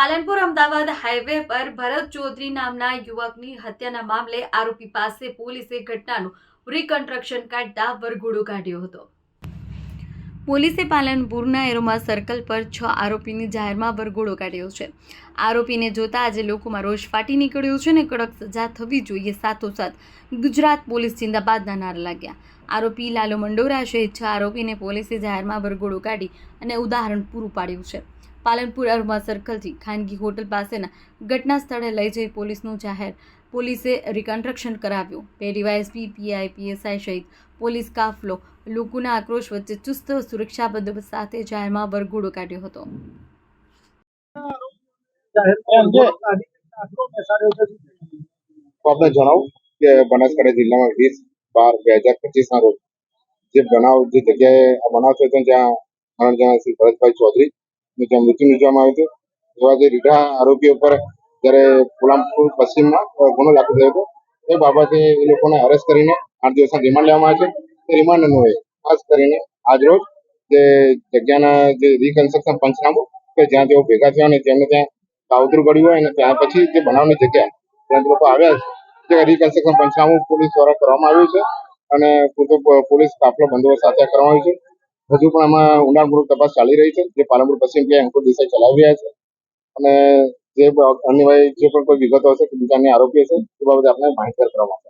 Palanpur Ahmedabad highway પર ભરત ચૌધરી નામના યુવકની હત્યાના મામલે આરોપી પાસે પોલીસે ઘટનાનું રિકન્સ્ટ્રક્શન કાઢતા વરઘોડો કાઢ્યો હતો. પોલીસે પાલનપુરના એરોમા સર્કલ પર છ આરોપીની જાહેરમાં વરઘોડો કાઢ્યો છે. આરોપીને જોતા આજે લોકોમાં રોષ ફાટી નીકળ્યો છે ને કડક સજા થવી જોઈએ સાથોસાથ ગુજરાત પોલીસ જિંદાબાદના નારા લાગ્યા. આરોપી લાલો મંડોરા સહિત છ આરોપીને પોલીસે જાહેરમાં વરઘોડો કાઢી અને ઉદાહરણ પૂરું પાડ્યું છે. પાલનપુર અરમા સર્કલથી ખાનગી હોટલ પાસેના ઘટના સ્થળે લઈ જઈ પોલીસનું જાહેર. પોલીસે રિકન્સ્ટ્રક્શન કરાવ્યું. બે ડીવાયએસપી પીઆઈ, પીએસઆઈ સહિત પોલીસ કાફલો લોકોના આક્રોશ વચ્ચે ચુસ્ત સુરક્ષા બંદોબસ્ત સાથે જાહેરમાં વરઘોડો કાઢ્યો હતો. આપને જણાવું કે બનાસકાંઠા જિલ્લામાં વીસ બાર બે હજાર પચીસના રોજ જે બનાવ, જે જગ્યાએ બનાવ થયો હતો, જ્યાં ત્રણ જણા શ્રી ભરતભાઈ ચૌધરી નું જ્યાં મૃત્યુ મૂકવામાં આવ્યું હતું. એવા જે રીઢા આરોપીઓ પર જ્યારે પુલામપુર પશ્ચિમમાં ગુનો દાખલ થયો હતો, એ બાબતે એ લોકોને અરેસ્ટ કરીને આઠ દિવસના રિમાન્ડ લેવામાં આવે છે. તે રિમાન્ડ અન્વયે ખાસ કરીને આજરોજ જે જગ્યાના જે રિકન્સ્ટ્રક્શન પંચનામું, કે જ્યાં તેઓ ભેગા થયા અને જેમને ત્યાં કાવતરું પડ્યું હોય અને ત્યાં પછી જે બનાવની જગ્યા ત્યાં લોકો આવ્યા છે, તે રિકન્સ્ટ્રક્શન પંચનામું પોલીસ દ્વારા કરવામાં આવ્યું છે અને પૂરતો પોલીસ કાફલો બંદોબસ્ત સાથે કરવામાં આવ્યું છે. હજુ પણ આમાં ઊંડાણપૂર્વક તપાસ ચાલી રહી છે. જે પાલનપુર પશ્ચિમ પીઆઈ અંકુર દેસાઈ ચલાવી રહ્યા છે. અને જે અન્ય જે પણ કોઈ વિગતો હશે બીજા આરોપી હશે તે બાબતે આપણે માહિતગાર આવશે. આભાર